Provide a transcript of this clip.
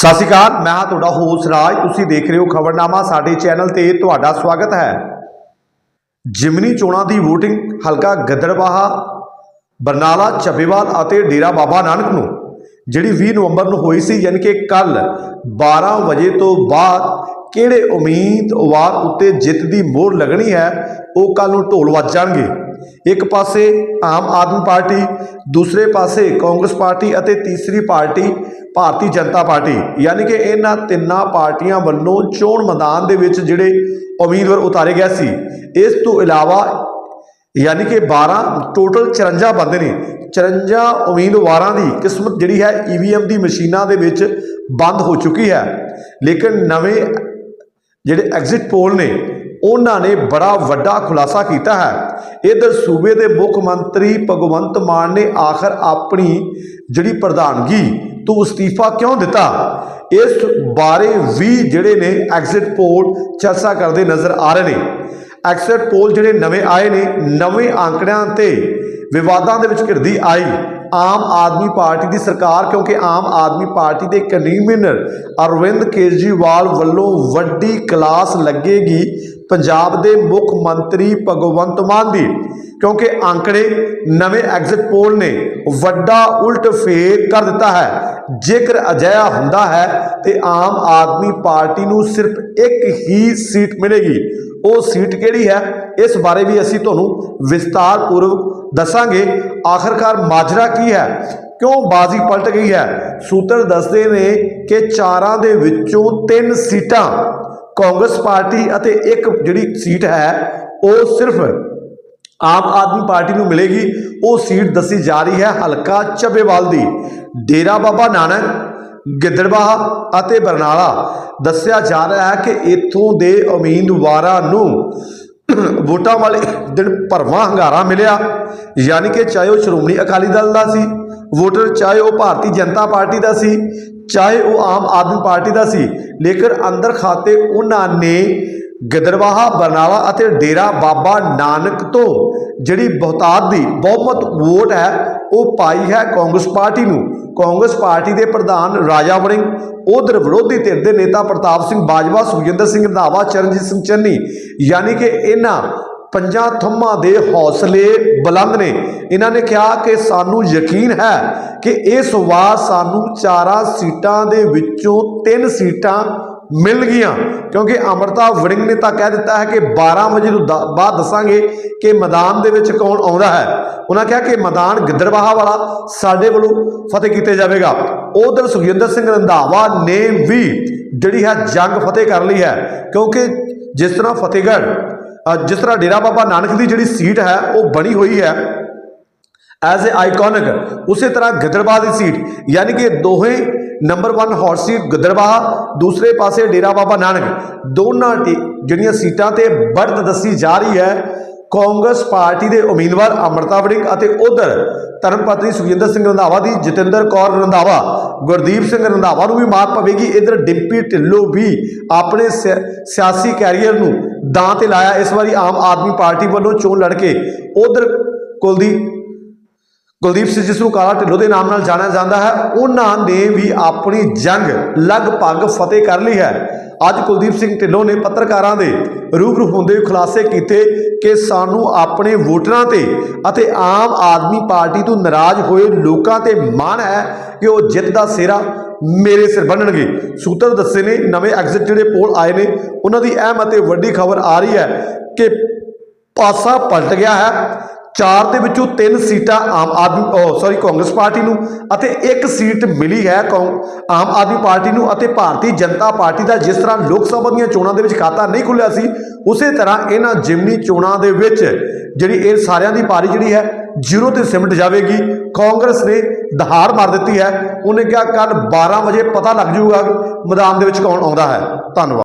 ਸਤਿ ਸ਼੍ਰੀ ਅਕਾਲ, ਮੈਂ ਹਾਂ ਤੁਹਾਡਾ ਹੋਸ ਰਾਜ। ਤੁਸੀਂ ਦੇਖ ਰਹੇ ਹੋ ਖਬਰਨਾਮਾ, ਸਾਡੇ ਚੈਨਲ ਤੇ ਤੁਹਾਡਾ ਸਵਾਗਤ ਹੈ। ਜਿਮਨੀ ਚੋਣਾਂ ਦੀ VOTING, ਹਲਕਾ ਗਿੱਦੜਬਾਹਾ ਬਰਨਾਲਾ ਚੱਬੇਵਾਲ ਅਤੇ ਡੇਰਾ ਬਾਬਾ ਨਾਨਕ ਨੂੰ, ਜਿਹੜੀ 20 ਨਵੰਬਰ ਨੂੰ ਹੋਈ ਸੀ, ਯਾਨੀ ਕਿ ਕੱਲ 12 ਵਜੇ ਤੋਂ ਬਾਅਦ ਕਿਹੜੇ ਉਮੀਦਵਾਰ ਉੱਤੇ ਜਿੱਤ ਦੀ ਮੋਹਰ ਲੱਗਣੀ ਹੈ, ਉਹ ਕੱਲ ਨੂੰ ਢੋਲ ਵੱਜ ਜਾਣਗੇ। ਇੱਕ ਪਾਸੇ ਆਮ ਆਦਮੀ ਪਾਰਟੀ, ਦੂਸਰੇ ਪਾਸੇ ਕਾਂਗਰਸ ਪਾਰਟੀ ਅਤੇ ਤੀਸਰੀ ਪਾਰਟੀ ਭਾਰਤੀ ਜਨਤਾ ਪਾਰਟੀ, ਯਾਨੀ ਕਿ ਇਹਨਾਂ ਤਿੰਨਾਂ ਪਾਰਟੀਆਂ ਵੱਲੋਂ ਚੋਣ ਮੈਦਾਨ ਦੇ ਵਿੱਚ ਜਿਹੜੇ ਉਮੀਦਵਾਰ ਉਤਾਰੇ ਗਏ ਸੀ, ਇਸ ਤੋਂ ਇਲਾਵਾ ਯਾਨੀ ਕਿ 12 ਟੋਟਲ 54 ਬੰਦੇ ਨੇ 54 ਉਮੀਦਵਾਰਾਂ ਦੀ ਕਿਸਮਤ ਜਿਹੜੀ ਹੈ ਈਵੀਐਮ ਦੀ ਮਸ਼ੀਨਾਂ ਦੇ ਵਿੱਚ ਬੰਦ ਹੋ ਚੁੱਕੀ ਹੈ। ਲੇਕਿਨ ਨਵੇਂ ਜਿਹੜੇ ਐਗਜ਼ਿਟ ਪੋਲ ਨੇ, ਉਹਨਾਂ ਨੇ ਬੜਾ ਵੱਡਾ ਖੁਲਾਸਾ ਕੀਤਾ ਹੈ। ਇਧਰ ਸੂਬੇ ਦੇ ਮੁੱਖ ਮੰਤਰੀ ਭਗਵੰਤ ਮਾਨ ਨੇ ਆਖਰ ਆਪਣੀ ਜਿਹੜੀ ਪ੍ਰਧਾਨਗੀ ਤੋਂ ਅਸਤੀਫਾ ਕਿਉਂ ਦਿੱਤਾ? ਇਸ ਬਾਰੇ ਵੀ ਜਿਹੜੇ ਨੇ ਐਗਜ਼ਿਟ ਪੋਲ ਚਰਚਾ ਕਰਦੇ ਨਜ਼ਰ ਆ ਰਹੇ ਨੇ। ਐਗਜ਼ਿਟ ਪੋਲ ਜਿਹੜੇ ਨਵੇਂ ਆਏ ਨੇ, ਨਵੇਂ ਅੰਕੜਿਆਂ ਤੇ ਵਿਵਾਦਾਂ ਦੇ ਵਿੱਚ ਘਿਰਦੀ ਆਈ ਆਮ ਆਦਮੀ ਪਾਰਟੀ ਦੀ ਸਰਕਾਰ, ਕਿਉਂਕਿ ਆਮ ਆਦਮੀ ਪਾਰਟੀ ਦੇ ਕਨਵੀਨਰ ਅਰਵਿੰਦ ਕੇਜਰੀਵਾਲ ਵੱਲੋਂ ਵੱਡੀ ਕਲਾਸ ਲੱਗੇਗੀ ਪੰਜਾਬ ਦੇ ਮੁੱਖ ਮੰਤਰੀ ਭਗਵੰਤ ਮਾਨ ਦੀ, ਕਿਉਂਕਿ ਅੰਕੜੇ ਨਵੇਂ ਐਗਜ਼ਿਟ ਪੋਲ ਨੇ ਵੱਡਾ ਉਲਟ ਫੇਰ ਕਰ ਦਿੱਤਾ ਹੈ। ਜੇਕਰ ਅਜਿਹਾ ਹੁੰਦਾ ਹੈ, ਤੇ ਆਮ ਆਦਮੀ ਪਾਰਟੀ ਨੂੰ ਸਿਰਫ ਇੱਕ ਹੀ ਸੀਟ ਮਿਲੇਗੀ। ਉਹ ਸੀਟ ਕਿਹੜੀ ਹੈ? ਇਸ ਬਾਰੇ ਵੀ ਅਸੀਂ ਤੁਹਾਨੂੰ ਵਿਸਤਾਰ ਪੂਰਵਕ ਦੱਸਾਂਗੇ। ਆਖਰਕਾਰ ਮਾਜਰਾ ਕੀ ਹੈ? ਕਿਉਂ ਬਾਜ਼ੀ ਪਲਟ ਗਈ ਹੈ? ਸੂਤਰ ਦੱਸਦੇ ਨੇ ਕਿ ਚਾਰਾਂ ਦੇ ਵਿੱਚੋਂ ਤਿੰਨ ਸੀਟਾਂ ਕਾਂਗਰਸ ਪਾਰਟੀ ਅਤੇ ਇੱਕ ਜਿਹੜੀ ਸੀਟ ਹੈ, ਉਹ ਸਿਰਫ ਆਮ ਆਦਮੀ ਪਾਰਟੀ ਨੂੰ ਮਿਲੇਗੀ। ਉਹ ਸੀਟ ਦੱਸੀ ਜਾ ਰਹੀ ਹੈ ਹਲਕਾ ਚੱਬੇਵਾਲ ਦੀ। ਡੇਰਾ ਬਾਬਾ ਨਾਨਕ ਗਿੱਦੜਬਾਹਾ ਅਤੇ ਬਰਨਾਲਾ। ਦੱਸਿਆ ਜਾ ਰਿਹਾ ਹੈ ਕਿ ਇੱਥੋਂ ਦੇ ਉਮੀਦਵਾਰਾਂ ਨੂੰ ਵੋਟਾਂ ਵਾਲੇ ਦਿਨ ਭਰਵਾਂ ਹੰਗਾਰਾ ਮਿਲਿਆ, ਯਾਨੀ ਕਿ ਚਾਹੇ ਉਹ ਸ਼੍ਰੋਮਣੀ ਅਕਾਲੀ ਦਲ ਦਾ ਸੀ, ਵੋਟਰ ਚਾਹੇ ਉਹ ਭਾਰਤੀ ਜਨਤਾ ਪਾਰਟੀ ਦਾ ਸੀ, ਚਾਹੇ ਉਹ ਆਮ ਆਦਮੀ ਪਾਰਟੀ ਦਾ ਸੀ, ਲੇਕਿਨ ਅੰਦਰ ਖਾਤੇ ਉਹਨਾਂ ਨੇ ਗਿੱਦੜਬਾਹਾ ਬਰਨਾਲਾ ਅਤੇ ਡੇਰਾ ਬਾਬਾ ਨਾਨਕ ਤੋਂ ਜਿਹੜੀ ਬਹੁਤਾਤ ਦੀ ਬਹੁਮਤ ਵੋਟ ਹੈ, ਉਹ ਪਾਈ ਹੈ ਕਾਂਗਰਸ ਪਾਰਟੀ ਨੂੰ। ਕਾਂਗਰਸ ਪਾਰਟੀ ਦੇ ਪ੍ਰਧਾਨ ਰਾਜਾ ਵੜਿੰਗ, ਉਧਰ ਵਿਰੋਧੀ ਧਿਰ ਦੇ ਨੇਤਾ ਪ੍ਰਤਾਪ ਸਿੰਘ ਬਾਜਵਾ, ਸੁਖਜਿੰਦਰ ਸਿੰਘ ਰੰਧਾਵਾ, ਚਰਨਜੀਤ ਸਿੰਘ ਚੰਨੀ, ਯਾਨੀ ਕਿ ਇਹਨਾਂ ਪੰਜਾਂ ਥੰਮਾਂ ਦੇ ਹੌਸਲੇ ਬੁਲੰਦ ਨੇ। ਇਹਨਾਂ ਨੇ ਕਿਹਾ ਕਿ ਸਾਨੂੰ ਯਕੀਨ ਹੈ ਕਿ ਇਸ ਵਾਰ ਸਾਨੂੰ ਚਾਰਾਂ ਸੀਟਾਂ ਦੇ ਵਿੱਚੋਂ ਤਿੰਨ ਸੀਟਾਂ ਮਿਲ ਗਈਆਂ। ਕਿਉਂਕਿ ਅਮਰਤਾ ਵੜਿੰਗ ਨੇ ਤਾਂ ਕਹਿ ਦਿੱਤਾ ਹੈ ਕਿ 12 ਵਜੇ ਤੋਂ ਦ- ਬਾਅਦ ਦੱਸਾਂਗੇ ਕਿ ਮੈਦਾਨ ਦੇ ਵਿੱਚ ਕੌਣ ਆਉਂਦਾ ਹੈ। ਉਹਨਾਂ ਕਿਹਾ ਕਿ ਮੈਦਾਨ ਗਿੱਦੜਬਾਹਾ ਵਾਲਾ ਸਾਡੇ ਵੱਲੋਂ ਫਤਿਹ ਕੀਤੇ ਜਾਵੇਗਾ। ਉਧਰ ਸੁਖਜਿੰਦਰ ਸਿੰਘ ਰੰਧਾਵਾ ਨੇ ਵੀ ਜਿਹੜੀ ਹੈ ਜੰਗ ਫਤਿਹ ਕਰ ਲਈ ਹੈ। ਕਿਉਂਕਿ ਜਿਸ ਤਰ੍ਹਾਂ ਫਤਿਹਗੜ੍ਹ ਜਿਸ ਤਰ੍ਹਾਂ ਡੇਰਾ ਬਾਬਾ ਨਾਨਕ ਦੀ ਜਿਹੜੀ ਸੀਟ ਹੈ, ਉਹ ਬਣੀ ਹੋਈ ਹੈ। ਐਜ਼ ਅ ਆਈਕੋਨਿਕ ਉਸੇ ਤਰ੍ਹਾਂ ਗਿੱਦੜਬਾਹਾ ਦੀ ਸੀਟ ਯਾਨੀ ਕਿ ਦੋਹੇ ਨੰਬਰ 1 ਹੌਟ ਸੀਟ ਗਿੱਦੜਬਾਹਾ ਦੂਸਰੇ ਪਾਸੇ ਡੇਰਾ ਬਾਬਾ ਨਾਨਕ ਦੋਨਾਂ ਟੀ ਜਿਹੜੀਆਂ ਸੀਟਾਂ ਤੇ बढ़त ਦੱਸੀ ਜਾ ਰਹੀ ਹੈ ਕਾਂਗਰਸ ਪਾਰਟੀ ਦੇ ਉਮੀਦਵਾਰ ਅਮਰਤਾ ਵੜਿੰਗ ਅਤੇ ਉਧਰ ਧਰਮ ਪਤਨੀ ਸੁਖਜਿੰਦਰ ਸਿੰਘ ਰੰਧਾਵਾ ਦੀ ਜਤਿੰਦਰ ਕੌਰ ਰੰਧਾਵਾ ਗੁਰਦੀਪ ਸਿੰਘ ਰੰਧਾਵਾ ਨੂੰ ਵੀ ਮਾਤ ਪਵੇਗੀ ਇਧਰ ਡਿੰਪੀ ਢਿੱਲੋਂ ਵੀ ਆਪਣੇ ਸਿਆ- ਸਿਆਸੀ ਕੈਰੀਅਰ ਨੂੰ ਦਾਂ ਤੇ ਲਾਇਆ ਇਸ ਵਾਰੀ ਆਮ ਆਦਮੀ ਪਾਰਟੀ ਵੱਲੋਂ ਚੋਣ ਲੜ ਕੇ ਉਧਰ ਕੁਲਦੀਪ ਕੁਲਦੀਪ ਸਿੰਘ ਜਿਸ ਨੂੰ ਕਾਲਾ ਢਿੱਲੋਂ ਦੇ ਨਾਮ ਨਾਲ ਜਾਣਿਆ ਜਾਂਦਾ ਹੈ। ਉਹਨਾਂ ਨੇ ਵੀ ਆਪਣੀ ਜੰਗ ਲਗਭਗ ਫਤਿਹ ਕਰ ਲਈ ਹੈ। ਅੱਜ ਕੁਲਦੀਪ ਸਿੰਘ ਢਿੱਲੋਂ ਨੇ ਪੱਤਰਕਾਰਾਂ ਦੇ ਰੂਬਰੂ ਹੁੰਦੇ ਹੋਏ ਖੁਲਾਸੇ ਕੀਤੇ ਕਿ ਸਾਨੂੰ ਆਪਣੇ ਵੋਟਰਾਂ ਤੇ ਅਤੇ ਆਮ ਆਦਮੀ ਪਾਰਟੀ ਤੋਂ ਨਾਰਾਜ਼ ਹੋਏ ਲੋਕਾਂ ਤੇ ਮਾਣ ਹੈ ਕਿ ਉਹ ਜਿੱਤ ਦਾ ਸਿਹਰਾ ਮੇਰੇ ਸਿਰ ਬੰਨਣਗੇ। ਸੂਤਰ ਦੱਸੇ ਨੇ, ਨਵੇਂ ਐਗਜ਼ਿਟ ਜਿਹੜੇ ਪੋਲ ਆਏ ਨੇ, ਉਹਨਾਂ ਦੀ ਅਹਿਮ ਅਤੇ ਵੱਡੀ ਖਬਰ ਆ ਰਹੀ ਹੈ ਕਿ ਪਾਸਾ ਪਲਟ ਗਿਆ ਹੈ। ਚਾਰ ਦੇ ਵਿੱਚੋਂ ਤਿੰਨ ਸੀਟਾਂ ਆਮ ਆਦਮੀ ਸੌਰੀ ਕਾਂਗਰਸ ਪਾਰਟੀ ਨੂੰ ਅਤੇ ਇੱਕ ਸੀਟ ਮਿਲੀ ਹੈ ਕੌਂ- ਆਮ ਆਦਮੀ ਪਾਰਟੀ ਨੂੰ ਅਤੇ ਭਾਰਤੀ ਜਨਤਾ ਪਾਰਟੀ ਦਾ ਜਿਸ ਤਰ੍ਹਾਂ ਲੋਕ ਸਭਾ ਦੀਆਂ ਚੋਣਾਂ ਦੇ ਵਿੱਚ ਖਾਤਾ ਨਹੀਂ ਖੁੱਲਿਆ ਸੀ, ਉਸੇ ਤਰ੍ਹਾਂ ਇਹਨਾਂ ਜਿਮਨੀ ਚੋਣਾਂ ਦੇ ਵਿੱਚ ਜਿਹੜੀ ਇਹ ਸਾਰਿਆਂ ਦੀ ਪਾਰੀ ਜਿਹੜੀ ਹੈ, ਜ਼ੀਰੋ ਤੇ ਸਿਮਟ ਜਾਵੇਗੀ। ਕਾਂਗਰਸ ਨੇ ਦਹਾੜ ਮਾਰ ਦਿੱਤੀ ਹੈ। ਉਹਨੇ ਕਿਹਾ ਕੱਲ 12 ਵਜੇ ਪਤਾ ਲੱਗ ਜਾਊਗਾ ਮੈਦਾਨ ਦੇ ਵਿੱਚ ਕੌਣ ਆਉਂਦਾ ਹੈ। ਧੰਨਵਾਦ।